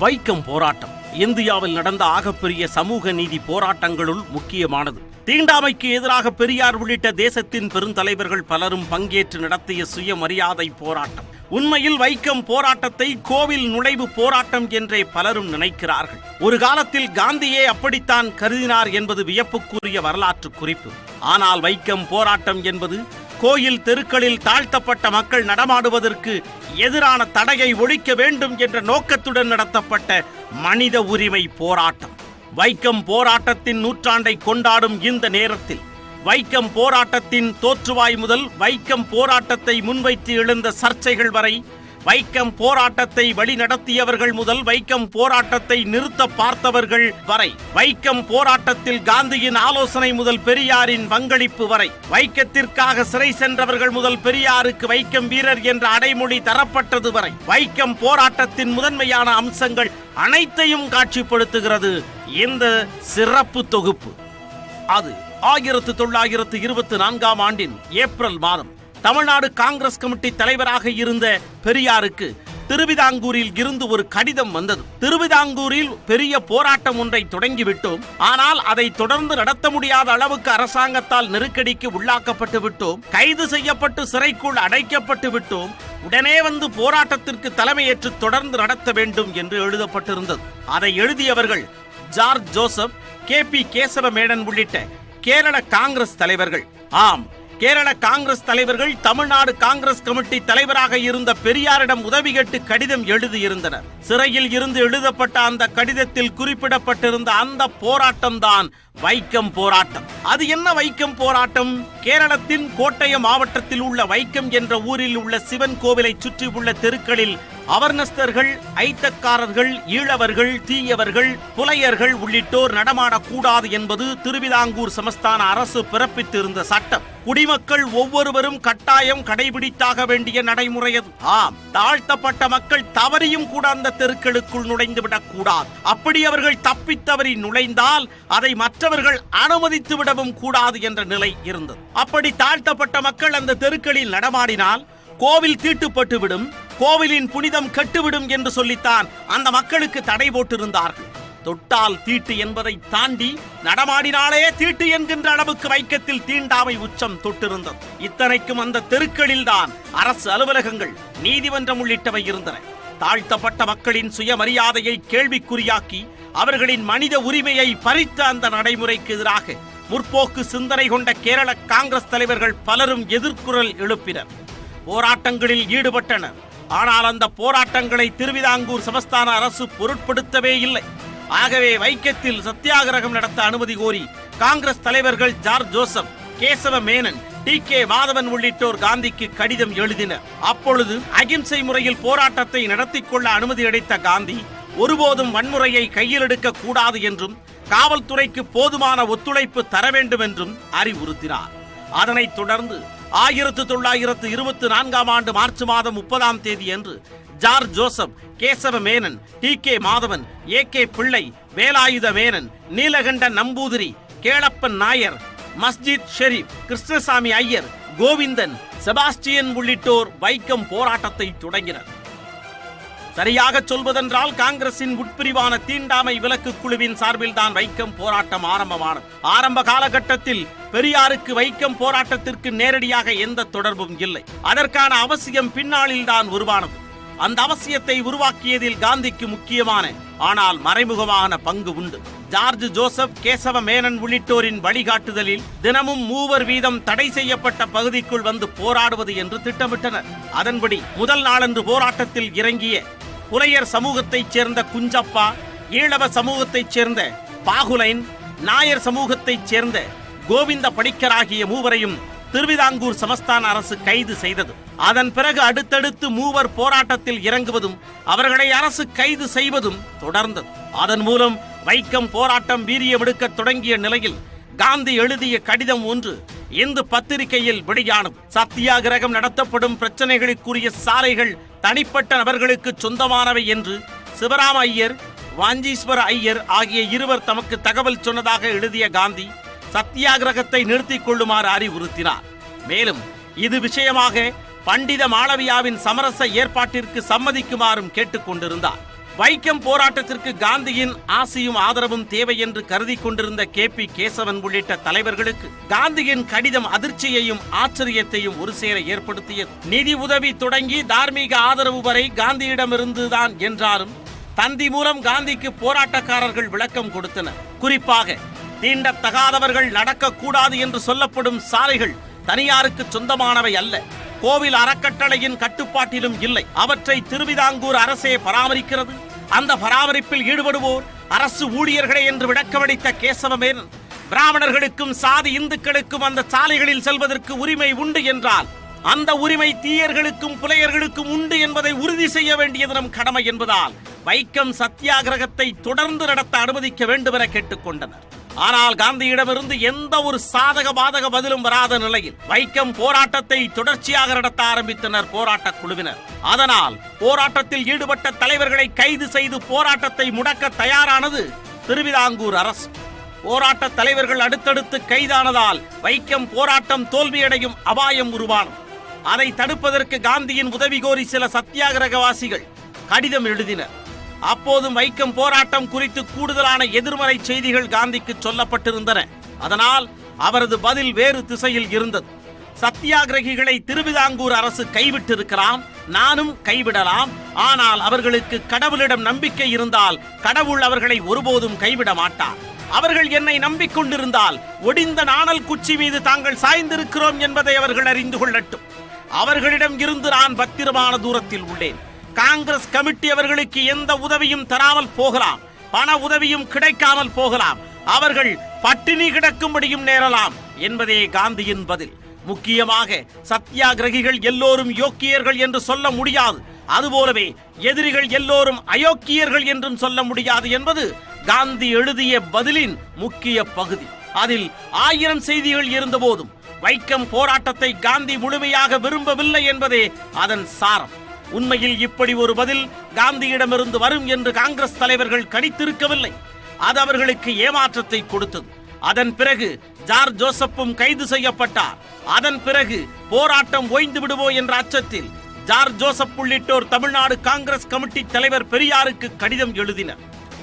வைக்கம் போராட்டம். இந்தியாவில் நடந்த ஆகப்பெரிய சமூக நீதி போராட்டங்களுள் முக்கியமானது. தீண்டாமைக்கு எதிராக பெரியார் உள்ளிட்ட தேசத்தின் பெருந்தலைவர்கள் பலரும் பங்கேற்று நடத்திய சுயமரியாதை போராட்டம். உண்மையில் வைக்கம் போராட்டத்தை கோவில் நுழைவு போராட்டம் என்றே பலரும் நினைக்கிறார்கள். ஒரு காலத்தில் காந்தியே அப்படித்தான் கருதினார் என்பது வியப்புக்குரிய வரலாற்று குறிப்பு. ஆனால் வைக்கம் போராட்டம் என்பது கோயில் தெருக்களில் தாழ்த்தப்பட்ட மக்கள் நடமாடுவதற்கு எதிரான தடையை ஒழிக்க வேண்டும் என்ற நோக்கத்துடன் நடத்தப்பட்ட மனித உரிமை போராட்டம். வைக்கம் போராட்டத்தின் நூற்றாண்டை கொண்டாடும் இந்த நேரத்தில் வைக்கம் போராட்டத்தின் தோற்றுவாய் முதல் வைக்கம் போராட்டத்தை முன்வைத்து எழுந்த சர்ச்சைகள் வரை வைக்கம் போராட்டத்தை வழிநடத்தியவர்கள் முதல் வைக்கம் போராட்டத்தை நிறுத்த பார்த்தவர்கள் வரை. வைக்கம் போராட்டத்தில் காந்தியின் ஆலோசனை முதல் பெரியாரின் பங்களிப்பு வரை. வைக்கத்திற்காக சிறை சென்றவர்கள் முதல் பெரியாருக்கு வைக்கம் வீரர் என்ற அடைமொழி தரப்பட்டது வரை. வைக்கம் போராட்டத்தின் முதன்மையான அம்சங்கள் அனைத்தையும் காட்சிப்படுத்துகிறது. இந்த சிறப்பு தொகுப்பு. அது ஆயிரத்து தொள்ளாயிரத்து இருபத்தி நான்காம் ஆண்டின் ஏப்ரல் மாதம். தமிழ்நாடு காங்கிரஸ் கமிட்டி தலைவராக இருந்த பெரியாருக்கு திருவிதாங்கூரில் இருந்து ஒரு கடிதம் வந்தது. திருவிதாங்கூரில் பெரிய போராட்டம் ஒன்றை தொடங்கிவிட்டோம். ஆனால் அதை தொடர்ந்து நடத்த முடியாத அளவுக்கு அரசாங்கத்தால் நெருக்கடிக்கு உள்ளாக்கப்பட்டு விட்டோம். கைது செய்யப்பட்டு சிறைக்குள் அடைக்கப்பட்டு விட்டோம். உடனே வந்து போராட்டத்திற்கு தலைமையேற்று தொடர்ந்து நடத்த வேண்டும் என்று எழுதப்பட்டிருந்தது. அதை எழுதியவர்கள் ஜார்ஜ் ஜோசப் கே பி கேசவ மேனன் உள்ளிட்ட கேரள காங்கிரஸ் தலைவர்கள். ஆம் கேரள காங்கிரஸ் தலைவர்கள் தமிழ்நாடு காங்கிரஸ் கமிட்டி தலைவராக இருந்த பெரியாரிடம் உதவி கேட்டு கடிதம் எழுதியிருந்தனர். சிறையில் இருந்து எழுதப்பட்ட அந்த கடிதத்தில் குறிப்பிடப்பட்டிருந்த அந்த போராட்டம் தான் வைக்கம் போராட்டம். அது என்ன வைக்கம் போராட்டம்? கேரளத்தின் கோட்டயம் மாவட்டத்தில் உள்ள வைக்கம் என்ற ஊரில் உள்ள சிவன் கோவிலை சுற்றி உள்ள தெருக்களில் அவர்ணஸ்தர்கள் ஐத்தக்காரர்கள் ஈழவர்கள் தீயவர்கள் புலையர்கள் உள்ளிட்டோர் நடமாடக்கூடாது என்பது திருவிதாங்கூர் சமஸ்தான அரசு பிறப்பித்திருந்த சட்டம். குடிமக்கள் ஒவ்வொருவரும் கட்டாயம் கடைபிடித்தாக வேண்டிய நடைமுறை அது. ஆம். தாழ்த்தப்பட்ட மக்கள் தவறியும் கூட அந்த தெருக்களுக்குள் நுழைந்து விடக்கூடாது அப்படி அவர்கள் தப்பித்தவறி நுழைந்தால் அதை மற்றவர்கள் அனுமதித்து விடவும் கூடாது என்ற நிலை இருந்தது. அப்படி தாழ்த்தப்பட்ட மக்கள் அந்த தெருக்களில் நடமாடினால் கோவில் தீட்டுப்பட்டு விடும் கோவிலின் புனிதம் கெட்டுவிடும் என்று சொல்லித்தான் அந்த மக்களுக்கு தடை போட்டிருந்தார்கள். தொட்டால் தீட்டு என்பதை தாண்டி நடமாடினாலே தீட்டு என்கின்ற அளவுக்கு வைக்கத்தில் தீண்டாமை உச்சம் தொட்டிருந்தது. இத்தனைக்கும் அந்த தெருக்களில்தான் அரசு அலுவலகங்கள் நீதிமன்றம் உள்ளிட்டவை இருந்தன. தாழ்த்தப்பட்ட மக்களின் சுயமரியாதையை கேள்விக்குறியாக்கி அவர்களின் மனித உரிமையை பறித்த அந்த நடைமுறைக்கு எதிராக முற்போக்கு சிந்தனை கொண்ட கேரள காங்கிரஸ் தலைவர்கள் பலரும் எதிர்குரல் எழுப்பினர். போராட்டங்களில் ஈடுபட்டனர். ஆனால் அந்த போராட்டங்களை திருவிதாங்கூர் சமஸ்தான அரசு பொருட்படுத்தவே இல்லை. ஆகவே வைக்கத்தில் சத்தியாகிரகம் நடத்த அனுமதி கோரி காங்கிரஸ் தலைவர்கள் George Joseph Kesava Menon T K Madhavan உள்ளிட்டோர் காந்திக்கு கடிதம் எழுதினர். அப்பொழுது அகிம்சை முறையில் போராட்டத்தை நடத்தி கொள்ள அனுமதி அளித்த காந்தி ஒருபோதும் வன்முறையை கையில் எடுக்க கூடாது என்றும் காவல்துறைக்கு போதுமான ஒத்துழைப்பு தர வேண்டும் என்றும் அறிவுறுத்தினார். அதனைத் தொடர்ந்து ஆயிரத்து தொள்ளாயிரத்து இருபத்தி நான்காம் ஆண்டு மார்ச் மாதம் முப்பதாம் தேதி அன்று George Joseph Kesava Menon T K Madhavan A K Pillai Velayudha Menon Neelakanta Namboothiri Kelappan Nair மஸ்ஜித் ஷெரீப் கிருஷ்ணசாமி ஐயர் கோவிந்தன் செபாஸ்டியன் உள்ளிட்டோர் வைக்கம் போராட்டத்தை தொடங்கினர். சரியாக சொல்வதென்றால் காங்கிரசின் உட்பிரிவான தீண்டாமை விலக்கு குழுவின் சார்பில் தான் வைக்கம் போராட்டம் ஆரம்பமானது. ஆரம்ப காலகட்டத்தில் பெரியாருக்கு வைக்கம் போராட்டத்திற்கு நேரடியாக எந்த தொடர்பும் இல்லை. அதற்கான அவசியம் பின்னாளில் தான் உருவானது. அந்த அவசியத்தை உருவாக்கியதில் காந்திக்கு முக்கியமான ஆனால் மறைமுகமான பங்கு உண்டு. ஜார்ஜ் ஜோசப் கேசவ மேனன் உள்ளிட்டோரின் வழிகாட்டுதலில் தினமும் மூவர் வீதம் தடை செய்யப்பட்ட பகுதிக்குள் வந்து போராடுவது என்று திட்டமிட்டனர். அதன்படி முதல் நாளன்று போராட்டத்தில் இறங்கிய புலையர் சமூகத்தைச் சேர்ந்த குஞ்சப்பா ஈழவ சமூகத்தைச் சேர்ந்த பாகுலைன் நாயர் சமூகத்தைச் சேர்ந்த கோவிந்த படிக்கர் ஆகிய மூவரையும் திருவிதாங்கூர் சமஸ்தான அரசு கைது செய்தது. அதன் பிறகு அடுத்தடுத்து மூவர் போராட்டத்தில் இறங்குவதும் அவர்களை அரசு கைது செய்வதும் தொடர்ந்தது. அதன் மூலம் வைக்கம் போராட்டம் வீரியமெடுக்க தொடங்கிய நிலையில் காந்தி எழுதிய கடிதம் ஒன்று இந்து பத்திரிகையில் வெளியானது. சத்தியாகிரகம் நடத்தப்படும் பிரச்சனைகளுக்குரிய சாலைகள் தனிப்பட்ட நபர்களுக்கு சொந்தமானவை என்று சிவராம ஐயர் வாஞ்சீஸ்வர ஐயர் ஆகிய இருவர் தமக்கு தகவல் சொன்னதாக எழுதிய காந்தி சத்தியாகிரகத்தை நிறுத்திக் கொள்ளுமாறு அறிவுறுத்தினார். மேலும் இது விஷயமாக பண்டித மாளவியாவின் சமரச ஏற்பாட்டிற்கு சம்மதிக்குமாறும் கேட்டுக்கொண்டிருந்தார். வைக்கம் போராட்டத்திற்கு காந்தியின் ஆசையும் ஆதரவும் தேவை என்று கருதி கொண்டிருந்த கே. பி. கேசவன் உள்ளிட்ட தலைவர்களுக்கு காந்தியின் கடிதம் அதிர்ச்சியையும் ஆச்சரியத்தையும் ஒரு சேர ஏற்படுத்தியது. நிதி உதவி தொடங்கி தார்மீக ஆதரவு வரை காந்தியிடமிருந்துதான் என்றாலும் தந்தி மூலம் காந்திக்கு போராட்டக்காரர்கள் விளக்கம் கொடுத்தனர். குறிப்பாக தீண்டத்தகாதவர்கள் நடக்கக்கூடாது என்று சொல்லப்படும் சாலைகள் தனியாருக்கு சொந்தமானவை அல்ல. கோவில் அறக்கட்டளையின் கட்டுப்பாட்டிலும் இல்லை. அவற்றை திருவிதாங்கூர் அரசே பராமரிக்கிறது. அந்த பராமரிப்பில் ஈடுபடுவோர் அரசு ஊழியர்களே என்று விளக்கமளித்த கேசவமேனன் பிராமணர்களுக்கும் சாதி இந்துக்களுக்கும் அந்த சாலைகளில் செல்வதற்கு உரிமை உண்டு என்றால் அந்த உரிமை தீயர்களுக்கும் புலையர்களுக்கும் உண்டு என்பதை உறுதி செய்ய வேண்டியது நம் கடமை என்பதால் வைக்கம் சத்தியாகிரகத்தை தொடர்ந்து நடத்த அனுமதிக்க வேண்டும் என கேட்டுக்கொண்டனர் ஆனால் காந்தியிடமிருந்து எந்த ஒரு சாதக பாதக பதிலும் வராத நிலையில் வைக்கம் போராட்டத்தை தொடர்ச்சியாக நடத்த ஆரம்பித்தனர் போராட்ட குழுவினர். அதனால் போராட்டத்தில் ஈடுபட்ட தலைவர்களை கைது செய்து போராட்டத்தை முடக்க தயாரானது திருவிதாங்கூர் அரசு. போராட்ட தலைவர்கள் அடுத்தடுத்து கைதானதால் வைக்கம் போராட்டம் தோல்வியடையும் அபாயம் உருவானது. அதை தடுப்பதற்கு காந்தியின் உதவி கோரி சில சத்தியாகிரகவாசிகள் கடிதம் எழுதினர். அப்போதும் வைக்கம் போராட்டம் குறித்து கூடுதலான எதிர்மறை செய்திகள் காந்திக்கு சொல்லப்பட்டிருந்தன. அதனால் அவரது பதில் வேறு திசையில் இருந்தது. சத்தியாகிரகிகளை திருவிதாங்கூர் அரசு கைவிட்டிருக்கலாம் நானும் கைவிடலாம். ஆனால் அவர்களுக்கு கடவுளிடம் நம்பிக்கை இருந்தால் கடவுள் அவர்களை ஒருபோதும் கைவிட மாட்டார். அவர்கள் என்னை நம்பிக்கொண்டிருந்தால் ஒடிந்த நாணல் குச்சி மீது தாங்கள் சாய்ந்திருக்கிறோம் என்பதை அவர்கள் அறிந்து கொள்ளட்டும். அவர்களிடம் இருந்து நான் பத்திரமான தூரத்தில் உள்ளேன். காங்கிரஸ் கமிட்டி அவர்களுக்கு எந்த உதவியும் தராமல் போகலாம். பண உதவியும் கிடைக்காமல் போகலாம். அவர்கள் பட்டினி கிடக்கும்படியும் நேரலாம் என்பதே காந்தியின் பதில். முக்கியமாக சத்தியாகிரகிகள் எல்லோரும் யோக்கியர்கள் என்று சொல்ல முடியாது. அதுபோலவே எதிரிகள் எல்லோரும் அயோக்கியர்கள் என்றும் சொல்ல முடியாது என்பது காந்தி எழுதிய பதிலின் முக்கிய பகுதி. அதில் ஆயிரம் செய்திகள் இருந்தபோதும் வைக்கம் போராட்டத்தை காந்தி முழுமையாக விரும்பவில்லை என்பதே அதன் சாரம். உண்மையில் இப்படி ஒரு பதில் காந்தியிடமிருந்து வரும் என்று காங்கிரஸ் தலைவர்கள் கணித்திருக்கவில்லை. அது அவர்களுக்கு ஏமாற்றத்தை கொடுத்தது. அதன் பிறகு ஜார் ஜோசப்பும் கைது செய்யப்பட்டார். அதன் பிறகு போராட்டம் ஓய்ந்து விடுவோ என்ற அச்சத்தில் ஜார் ஜோசப் உள்ளிட்டோர் தமிழ்நாடு காங்கிரஸ் கமிட்டி தலைவர் பெரியாருக்கு கடிதம் எழுதினர்.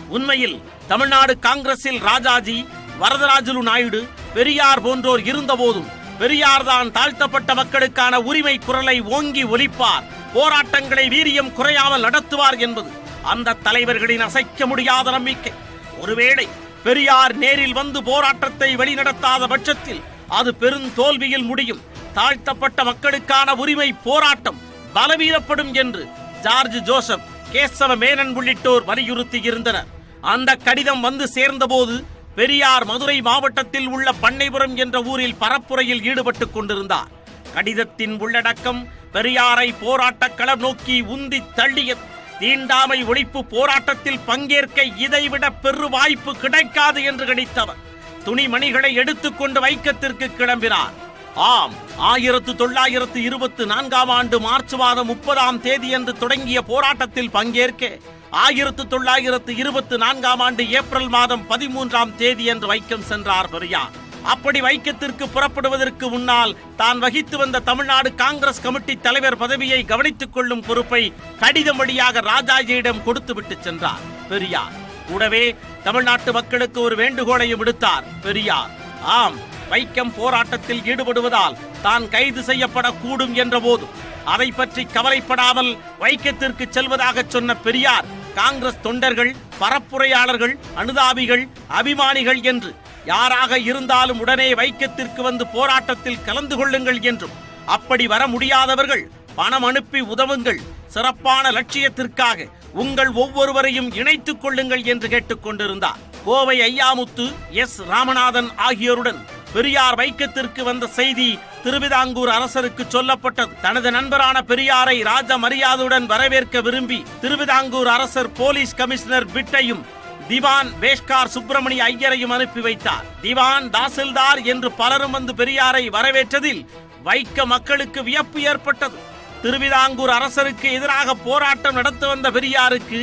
உண்மையில் தமிழ்நாடு காங்கிரஸில் ராஜாஜி வரதராஜலு நாயுடு பெரியார் போன்றோர் இருந்தபோதும் பெரியார் தான் தாழ்த்தப்பட்ட மக்களுக்கான உரிமை குரலை ஓங்கி ஒலிப்பார் போராட்டங்களை வீரியம் குறையாமல் நடத்துவார் என்பது அந்த தலைவர்களின் அசைக்க முடியாத நம்பிக்கை. ஒருவேளை பெரியார் நேரில் வந்து போராட்டத்தை வெளிநடத்தாத பட்சத்தில் அது பெருந்தோல்வியில் முடியும். தாழ்த்தப்பட்ட மக்களுக்கான உரிமை போராட்டம் பலவீனப்படும் என்று ஜார்ஜ் ஜோசப் கேசவ மேனன் உள்ளிட்டோர் வலியுறுத்தி இருந்தனர் அந்த கடிதம் வந்து சேர்ந்தபோது பெரியார் மதுரை மாவட்டத்தில் உள்ள பண்ணைபுரம் என்ற ஊரில் பரப்புரையில் ஈடுபட்டுக் கொண்டிருந்தார். கடிதத்தின் உள்ளடக்கம் பெரியாரை போராட்டக் களம் நோக்கி உந்தி தள்ளிய தீண்டாமை ஒழிப்பு போராட்டத்தில் பங்கேற்க இதைவிட பெரு வாய்ப்பு கிடைக்காது என்று கணித்தவர். துணிமணிகளை எடுத்துக்கொண்டு வைக்கத்திற்கு கிளம்பினார். ஆம் ஆயிரத்து தொள்ளாயிரத்து இருபத்தி நான்காம் ஆண்டு மார்ச் மாதம் முப்பதாம் தேதியன்று தொடங்கிய போராட்டத்தில் பங்கேற்க ஆயிரத்து தொள்ளாயிரத்து இருபத்தி நான்காம் ஆண்டு ஏப்ரல் மாதம் பதிமூன்றாம் தேதியன்று வைக்கம் சென்றார் பெரியார். அப்படி வைக்கத்திற்கு புறப்படுவதற்கு முன்னால் தான் வகித்து வந்த தமிழ்நாடு காங்கிரஸ் கமிட்டி தலைவர் பதவியை கவனித்துக் கொள்ளும் பொறுப்பை கடிதம் வழியாக ராஜாஜியிடம் கொடுத்துவிட்டு சென்றார். பெரியார். கூடவே தமிழ்நாட்டு மக்களுக்கு ஒரு வேண்டுகோளையும் விடுத்தார். பெரியார். ஆம் வைக்கம் போராட்டத்தில் ஈடுபடுவதால் தான் கைது செய்யப்படக்கூடும் என்ற போது அதை பற்றி கவலைப்படாமல் வைக்கத்திற்கு செல்வதாக சொன்ன பெரியார் காங்கிரஸ் தொண்டர்கள் பரப்புரையாளர்கள் அனுதாபிகள் அபிமானிகள் என்று யாராக இருந்தாலும் உடனே வைக்கத்திற்கு வந்து போராட்டத்தில் கலந்து கொள்ளுங்கள் என்றும் அப்படி வர முடியாதவர்கள் பணம் அனுப்பி உதவுங்கள் சிறப்பான லட்சியத்திற்காக உங்கள் ஒவ்வொருவரையும் இணைத்துக் கொள்ளுங்கள் என்று கேட்டுக்கொண்டிருந்தார் கோவை ஐயாமுத்து எஸ். ராமநாதன் ஆகியோருடன் பெரியார் வைக்கத்திற்கு வந்த செய்தி திருவிதாங்கூர் அரசருக்கு சொல்லப்பட்டது. தனது நண்பரான பெரியாரை ராஜ மரியாதையுடன் வரவேற்க விரும்பி திருவிதாங்கூர் அரசர் போலீஸ் கமிஷனர் பிட்டையும் திவான் வேஷ்கார் சுப்பிரமணிய ஐயரையும் அனுப்பி வைத்தார். திவான் தாசில்தார் என்று பலரும் வந்து பெரியாரை வரவேற்றதில் வைக்க மக்களுக்கு வியப்பு ஏற்பட்டது. திருவிதாங்கூர் அரசருக்கு எதிராக போராட்டம் நடத்த வந்த பெரியாருக்கு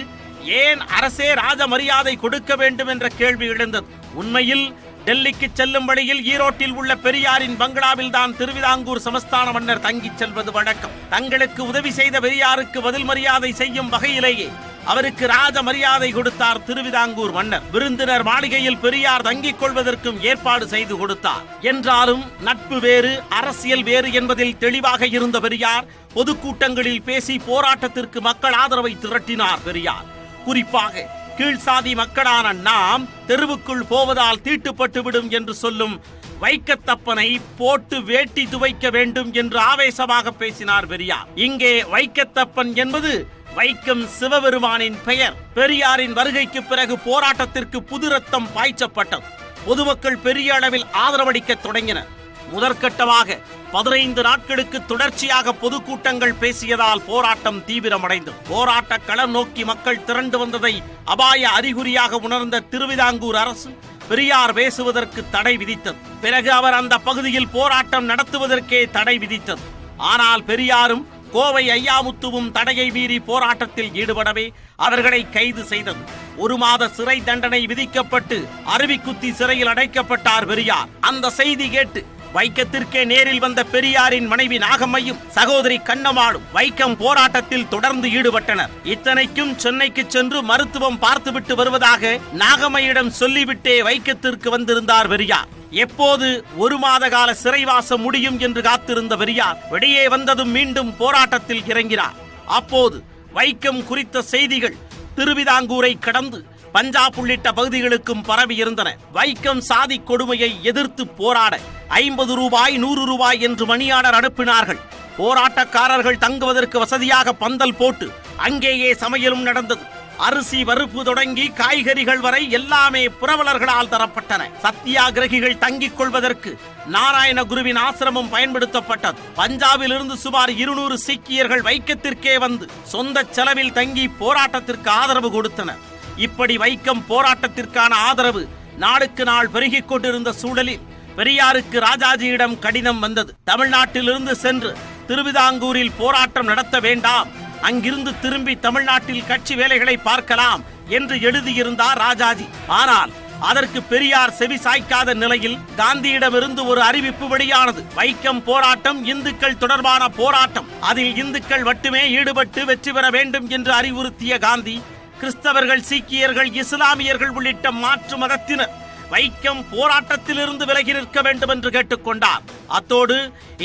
ஏன் அரசே ராஜ மரியாதை கொடுக்க வேண்டும் என்ற கேள்வி எழுந்தது. உண்மையில் டெல்லிக்கு செல்லும் வழியில் ஈரோட்டில் உள்ள பெரியாரின் பங்களாவில் தான் திருவிதாங்கூர் சமஸ்தான மன்னர் தங்கிச் செல்வது வழக்கம். தங்களுக்கு உதவி செய்த பெரியாருக்கு பதில் மரியாதை செய்யும் வகையிலேயே அவருக்கு ராஜ மரியாதை கொடுத்தார் திருவிதாங்கூர் மன்னர். விருந்தினர் மாளிகையில் பெரியார் தங்கிக் கொள்வதற்கும் ஏற்பாடு செய்து கொடுத்தார். என்றாலும் நட்பு வேறு அரசியல் வேறு என்பதில் தெளிவாக இருந்த பெரியார் பொதுக்கூட்டங்களில் பேசி போராட்டத்திற்கு மக்கள் ஆதரவை திரட்டினார் பெரியார். குறிப்பாக கீழ்சாதி மக்களான நாம் தெருவுக்குள் போவதால் தீட்டுப்பட்டு விடும் என்று சொல்லும் வைக்கத்தப்பனை போட்டு வேட்டி துவைக்க வேண்டும் என்று ஆவேசமாக பேசினார் பெரியார். இங்கே வைக்கத்தப்பன் என்பது வைக்கம் சிவபெருமானின் பெயர். பெரியாரின் வருகைக்கு பிறகு போராட்டத்திற்கு புது ரத்தம் பாய்ச்சப்பட்டது. பொதுமக்கள் பெரிய அளவில் ஆதரவளிக்கத் தொடங்கினர். முதற்கட்டமாக பதினைந்து நாட்களுக்கு தொடர்ச்சியாக பொதுக்கூட்டங்கள் பேசியதால் போராட்டம் தீவிரமடைந்தது. போராட்ட களம் நோக்கி மக்கள் திரண்டு வந்ததை அபாய அறிகுறியாக உணர்ந்த திருவிதாங்கூர் அரசு பெரியார் பேசுவதற்கு தடை விதித்தது. பிறகு அவர் அந்த பகுதியில் போராட்டம் நடத்துவதற்கே தடை விதித்தது. ஆனால் பெரியாரும் கோவை ஐயாமுத்துவும் தடையை மீறி போராட்டத்தில் ஈடுபடவே அவர்களை கைது செய்தது. ஒரு மாத சிறை தண்டனை விதிக்கப்பட்டு அருவிக்குத்தி சிறையில் அடைக்கப்பட்டார் பெரியார். அந்த செய்தி கேட்டு வைக்கத்திற்கே நேரில் வந்த பெரியாரின் மனைவி நாகம்மையும் சகோதரி கண்ணம்மாளும் வைக்கம் போராட்டத்தில் தொடர்ந்து ஈடுபட்டனர். இத்தனைக்கும் சென்னைக்கு சென்று மருத்துவம் பார்த்துவிட்டு வருவதாக நாகம்மையிடம் சொல்லிவிட்டே வைக்கத்திற்கு வந்திருந்தார் பெரியார். எப்போது ஒரு மாத கால சிறைவாசம் முடியும் என்று காத்திருந்த பெரியார் வெளியே வந்ததும் மீண்டும் போராட்டத்தில் இறங்கினார். அப்போது வைக்கம் குறித்த செய்திகள் திருவிதாங்கூரை கடந்து பஞ்சாப் உள்ளிட்ட பகுதிகளுக்கும் பரவி இருந்தன வைக்கம் சாதி கொடுமையை எதிர்த்து போராட ஐம்பது ரூபாய் நூறு ரூபாய் என்று மணியாளர் அனுப்பினார்கள். போராட்டக்காரர்கள் தங்குவதற்கு வசதியாக பந்தல் போட்டு அங்கேயே சமையலும் நடந்தது. அரிசி வறுப்பு தொடங்கி காய்கறிகள் வரை எல்லாமே புரவலர்களால் தரப்பட்டன. சத்தியாகிரகிகள் தங்கிக் கொள்வதற்கு நாராயண குருவின் ஆசிரமம் பயன்படுத்தப்பட்டது. பஞ்சாபில் இருந்து சுமார் இருநூறு சீக்கியர்கள் வைக்கத்திற்கே வந்து சொந்த செலவில் தங்கி போராட்டத்திற்கு ஆதரவு கொடுத்தனர். இப்படி வைக்கம் போராட்டத்திற்கான ஆதரவு நாளுக்கு நாள் பெருகிக் கொண்டிருந்த சூழலில் பெரியாருக்கு ராஜாஜியிடம் கடிதம் வந்தது. தமிழ்நாட்டிலிருந்து சென்று திருவிதாங்கூரில் போராட்டம் நடத்த வேண்டாம். அங்கிருந்து திரும்பி தமிழ்நாட்டில் கட்சி வேலைகளை பார்க்கலாம் என்று எழுதியிருந்தார் ராஜாஜி. ஆனால் அதற்கு பெரியார் செவி சாய்க்காத நிலையில் காந்தியிடமிருந்து ஒரு அறிவிப்பு வெளியானது. வைக்கம் போராட்டம் இந்துக்கள் தொடர்பான போராட்டம். அதில் இந்துக்கள் மட்டுமே ஈடுபட்டு வெற்றி பெற வேண்டும் என்று அறிவுறுத்திய காந்தி கிறிஸ்தவர்கள் சீக்கியர்கள் இஸ்லாமியர்கள் உள்ளிட்ட மாற்று மதத்தினர் வைக்கம் போராட்டத்திலிருந்து விலகி நிற்க வேண்டும் என்று கேட்டுக்கொண்டார். அத்தோடு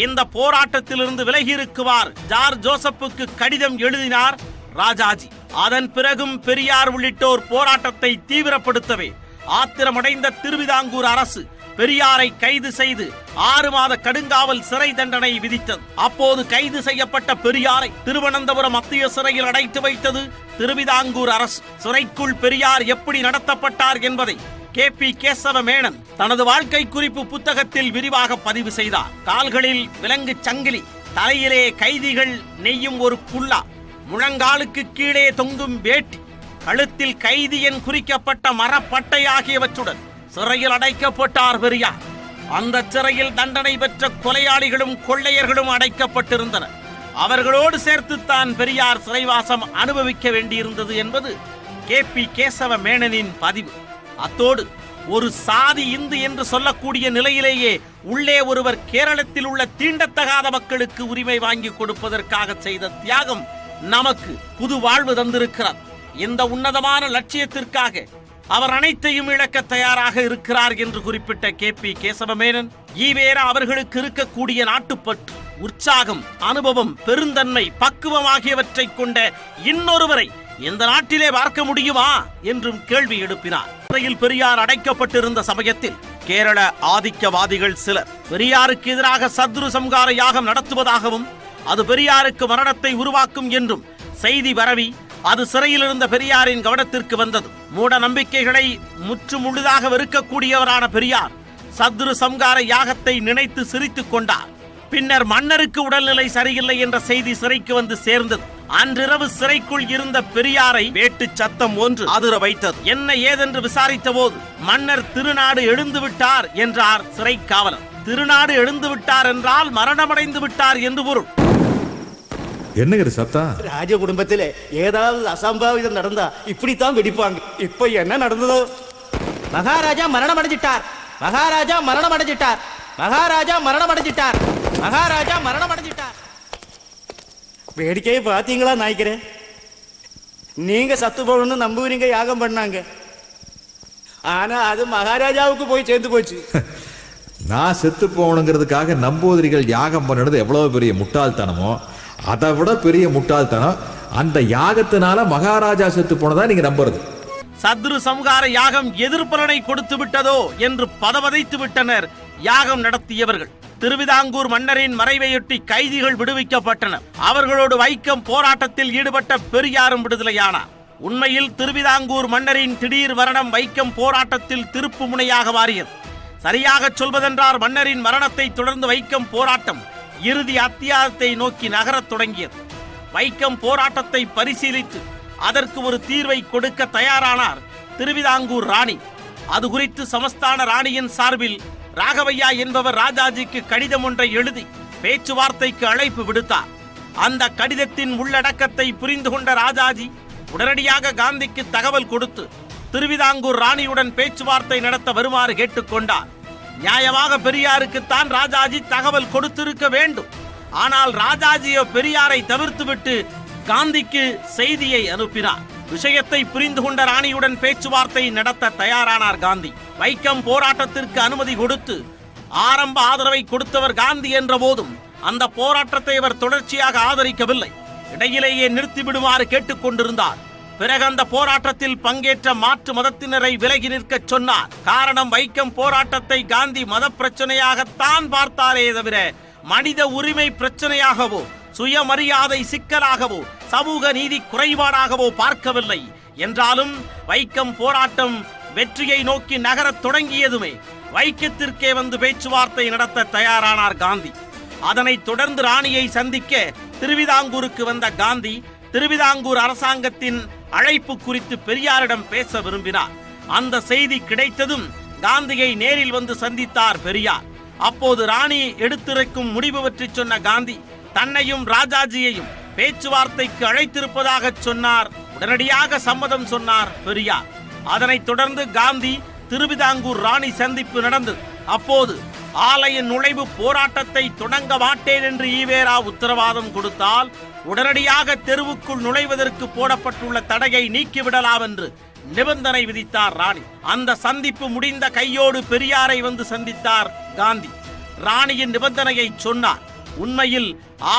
இந்த போராட்டத்திலிருந்து விலகி இருக்குவார் ஜார் ஜோசப்புக்கு கடிதம் எழுதினார் ராஜாஜி. அதன் பிறகும் பெரியார் உள்ளிட்டோர் போராட்டத்தை தீவிரப்படுத்தவே ஆத்திரமடைந்த திருவிதாங்கூர் அரசு பெரியாரை கைது செய்து ஆறு மாத கடுங்காவல் சிறை தண்டனை விதித்தது. அப்போது கைது செய்யப்பட்ட பெரியாரை திருவனந்தபுரம் மத்திய சிறையில் அடைத்து வைத்தது திருவிதாங்கூர் அரசு. சிறைக்குள் பெரியார் எப்படி நடத்தப்பட்டார் என்பதை கே பி கேசவ மேனன் தனது வாழ்க்கை குறிப்பு புத்தகத்தில் விரிவாக பதிவு செய்தார். கால்களில் விலங்கு சங்கிலி தலையிலே கைதிகள் நெய்யும் ஒரு புல்லா முழங்காலுக்கு கீழே தொங்கும் வேட்டி கழுத்தில் கைதி என் குறிக்கப்பட்ட மரப்பட்டை ஆகியவற்றுடன் சிறையில் அடைக்கப்பட்டார் பெரியார் அந்த சிறையில் தண்டனை பெற்ற கொலையாளிகளும் கொள்ளையர்களும் அடைக்கப்பட்டிருந்தனர். அவர்களோடு சேர்த்துத்தான் பெரியார் சிறைவாசம் அனுபவிக்க வேண்டியிருந்தது என்பது கே. பி. கேசவ மேனனின் பதிவு. அத்தோடு ஒரு சாதி இந்து என்று சொல்லக்கூடிய நிலையிலேயே உள்ளே ஒருவர் கேரளத்தில் உள்ள தீண்டத்தகாத மக்களுக்கு உரிமை வாங்கி கொடுப்பதற்காக செய்த தியாகம் நமக்கு புது வாழ்வு தந்திருக்கிறார் இந்த உன்னதமான லட்சியத்திற்காக அவர் அனைத்தையும் இழக்க தயாராக இருக்கிறார் என்று குறிப்பிட்ட கே பி கேசவமேனன் ஈவேரா அவர்களுக்கு இருக்கக்கூடிய நாட்டுப்பற்று உற்சாகம் அனுபவம் பெருந்தன்மை பக்குவம் ஆகியவற்றை கொண்ட இன்னொருவரை இந்த நாட்டிலே பார்க்க முடியுமா என்றும் கேள்வி எழுப்பினார். சிறையில் பெரியார் அடைக்கப்பட்டிருந்த சமயத்தில் கேரள ஆதிக்கவாதிகள் சிலர் பெரியாருக்கு எதிராக சத்ரு சம்கார யாகம் நடத்துவதாகவும் அது பெரியாருக்கு மரணத்தை உருவாக்கும் என்றும் செய்தி பரவி அது சிறையில் இருந்த பெரியாரின் கவனத்திற்கு வந்தது. மூட நம்பிக்கைகளை முற்று முழுதாக வெறுக்கக்கூடியவரான பெரியார் சத்ரு சம்கார யாகத்தை நினைத்து சிரித்துக் கொண்டார். பின்னர் மன்னருக்கு உடல்நிலை சரியில்லை என்ற செய்தி சிறைக்கு வந்து சேர்ந்தது. அன்றிரவு சிறைக்குள் இருந்த பெரியாரை வேட்டு சத்தம் ஒன்று அதிர வைத்தது. என்ன ஏதென்று விசாரித்த போது மன்னர் திருநாடு எழுந்து விட்டார் என்றார் சிறை காவலர். திருநாடு எழுந்து விட்டார் என்றால் மரணமடைந்து விட்டார் என்று பொருள். என்னங்க இது சத்தம் ராஜ குடும்பத்திலே ஏதாவது அசம்பாவிதம் நடந்தா இப்படித்தான் வெடிப்பாங்க. இப்ப என்ன நடந்ததோ? மகாராஜா மரணம் அடைஞ்சிட்டார். மகாராஜா மரணம் அடைஞ்சிட்டார். மகாராஜா மரணம் அடைஞ்சிட்டார். மகாராஜா மரணம் அடைஞ்சிட்டார். வேடிக்கையை பாத்தீங்களா நாய்க்கிறேன் நீங்க சத்து போகணும்னு நம்புவீங்க யாகம் பண்ணாங்க. ஆனா அது மகாராஜாவுக்கு போய் சேர்ந்து போச்சு. நான் செத்து போகணுங்கிறதுக்காக நம்பூதிரிகள் யாகம் பண்ணுறது எவ்வளவு பெரிய முட்டாள்தனமோ அதை விட பெரிய முட்டாள்தனம். அந்த யாகத்தினால மகாராஜா செத்து போனதா நீங்க நம்புறது. சத்ரு சம்ஹார யாகம் எதிர்பலனை கொடுத்து விட்டதோ என்று பதவதைத்து விட்டனர் யாகம் நடத்தியவர்கள். திருவிதாங்கூர் மன்னரின் மறைவையொட்டி கைதிகள் விடுவிக்கப்பட்டனர் அவர்களோடு வைக்கம் போராட்டத்தில் ஈடுபட்ட பெரியாரும் விடுதலையானார் உண்மையில் திருவிதாங்கூர் மன்னரின் திடீர் மரணம் வைக்கம் போராட்டத்தில் திருப்பு முனையாக மாறியது. சரியாக சொல்வதென்றால் மன்னரின் மரணத்தை தொடர்ந்து வைக்கம் போராட்டம். இறுதி அத்தியாயத்தை நோக்கி நகரத் தொடங்கியது. வைக்கம் போராட்டத்தை பரிசீலித்து அதற்கு ஒரு தீர்வை கொடுக்க தயாரானார் திருவிதாங்கூர் ராணி. அது குறித்து சமஸ்தான ராணியின் சார்பில் ராகவையா என்பவர் ராஜாஜிக்கு கடிதம் ஒன்றை எழுதி பேச்சுவார்த்தைக்கு அழைப்பு விடுத்தார். அந்த கடிதத்தின் உள்ளடக்கத்தை புரிந்து கொண்ட ராஜாஜி உடனடியாக காந்திக்கு தகவல் கொடுத்து திருவிதாங்கூர் ராணியுடன் பேச்சுவார்த்தை நடத்த வருமாறு கேட்டுக்கொண்டார் நியாயமாக பெரியாருக்குத்தான் ராஜாஜி தகவல் கொடுத்திருக்க வேண்டும். ஆனால் ராஜாஜியோ பெரியாரை தவிர்த்துவிட்டு காந்திக்கு செய்தியை அனுப்பினார். விஷயத்தை புரிந்து கொண்ட ராணியுடன் பேச்சுவார்த்தை நடத்த தயாரானார் காந்தி. வைக்கம் போராட்டத்திற்கு அனுமதி கொடுத்து ஆரம்ப ஆதரவை கொடுத்தவர் காந்தி என்ற போதும் அந்த போராட்டத்தை அவர் தொடர்ச்சியாக ஆதரிக்கவில்லை. இடையிலேயே நிறுத்திவிடுமாறு கேட்டுக்கொண்டிருந்தார். பிறகு அந்த போராட்டத்தில் பங்கேற்ற மாற்று மதத்தினரை விலகி நிற்கச் சொன்னார். காரணம் வைக்கம் போராட்டத்தை காந்தி மத பிரச்சனையாகத்தான் பார்த்தாரே தவிர மனித உரிமை பிரச்சனையாகவோ சுயமரியாதை சிக்கலாகவோ சமூக நீதி குறைபாடாகவோ பார்க்கவில்லை. என்றாலும் வைக்கம் போராட்டம் வெற்றியை நோக்கி நகரத் தொடங்கியதுமே வைக்கத்திற்கே வந்து பேச்சுவார்த்தை நடத்த தயாரானார் காந்தி. அதனைத் தொடர்ந்து ராணியை சந்திக்க திருவிதாங்கூருக்கு வந்த காந்தி திருவிதாங்கூர் அரசாங்கத்தின் அழைப்பு குறித்து பெரியாரிடம் பேச விரும்பினார். அந்த செய்தி கிடைத்ததும் காந்தியை நேரில் வந்து சந்தித்தார் பெரியார். அப்போது ராணி எடுத்துரைக்கும் முடிவு பற்றி சொன்ன காந்தி தன்னையும் ராஜாஜியையும் பேச்சுவார்த்தைக்கு அழைத்திருப்பதாக சொன்னார். உடனடியாக சம்மதம் சொன்னார் பெரியார். அதனைத் தொடர்ந்து காந்தி திருவிதாங்கூர் ராணி சந்திப்பு நடந்தது. அப்போது ஆலய நுழைவு போராட்டத்தை தொடங்க மாட்டேன் என்று ஈவேரா உத்தரவாதம் கொடுத்தால் உடனடியாக தெருவுக்குள் நுழைவதற்கு போடப்பட்டுள்ள தடையை நீக்கிவிடலாம் என்று நிபந்தனை விதித்தார் ராணி. அந்த சந்திப்பு முடிந்த கையோடு பெரியாரை வந்து சந்தித்தார் காந்தி. ராணியின் நிபந்தனையை சொன்னார். உண்மையில்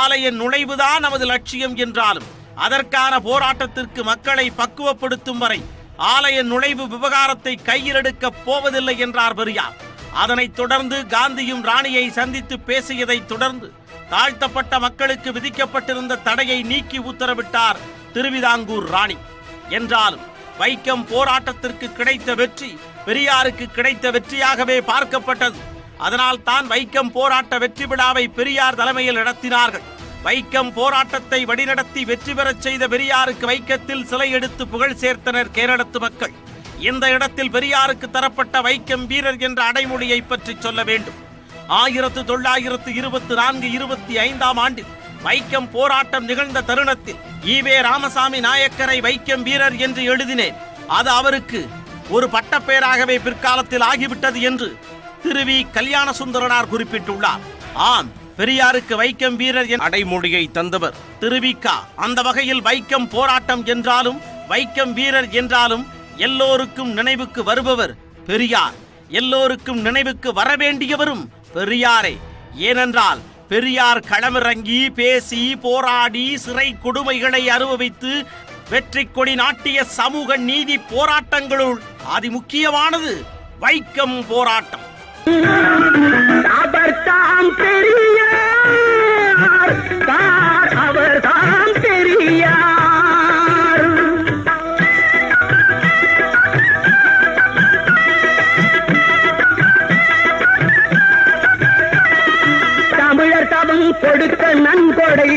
ஆலய நுழைவுதான் நமது லட்சியம் என்றாலும் அதற்கான போராட்டத்திற்கு மக்களை பக்குவப்படுத்தும் வரை ஆலய நுழைவு விவகாரத்தை கையில் எடுக்கப் போவதில்லை என்றார் பெரியார். அதனைத் தொடர்ந்து காந்தியும் ராணியை சந்தித்து பேசியதைத் தொடர்ந்து தாழ்த்தப்பட்ட மக்களுக்கு விதிக்கப்பட்டிருந்த தடையை நீக்கி உத்தரவிட்டார் திருவிதாங்கூர் ராணி. என்றாலும் வைக்கம் போராட்டத்திற்கு கிடைத்த வெற்றி பெரியாருக்கு கிடைத்த வெற்றியாகவே பார்க்கப்பட்டது. அதனால் தான் வைக்கம் போராட்ட வெற்றி விழாவை பெரியார் தலைமையில் நடத்தினார்கள். வைக்கம் போராட்டத்தை வழிநடத்தி வெற்றி பெறச் செய்த பெரியாருக்கு வைக்கத்தில் சிலை எடுத்து புகழ் சேர்த்தனர் கேரளத்து மக்கள். இந்த இடத்தில் பெரியாருக்கு தரப்பட்ட வைக்கம் வீரர் என்ற அடைமொழியை பற்றி சொல்ல வேண்டும். ஆயிரத்து தொள்ளாயிரத்து இருபத்தி நான்கு இருபத்தி ஐந்தாம் ஆண்டில் வைக்கம் போராட்டம் நிகழ்ந்த தருணத்தில் ஈவே ராமசாமி நாயக்கரை வைக்கம் வீரர் என்று எழுதினேன். அது அவருக்கு ஒரு பட்டப்பெயராகவே பிற்காலத்தில் ஆகிவிட்டது என்று திருவி கல்யாண சுந்தரனார் குறிப்பிட்டுள்ளார். ஆம் பெரியாருக்கு வைக்கம் வீரர் என் அடைமொழியை தந்தவர் திருவிக்கா அந்த வகையில் வைக்கம் போராட்டம் என்றாலும் வைக்கம் வீரர் என்றாலும் எல்லோருக்கும் நினைவுக்கு வருபவர் பெரியார். எல்லோருக்கும் நினைவுக்கு வரவேண்டியவரும் பெரியாரே. ஏனென்றால் பெரியார் களமிறங்கி பேசி போராடி சிறை கொடுமைகளை அனுபவித்து வெற்றி கொடி நாட்டிய சமூக நீதி போராட்டங்களுள் அதி முக்கியமானது வைக்கம் போராட்டம். பெரியார் பெரியார். கொடுத்த நன்கொடை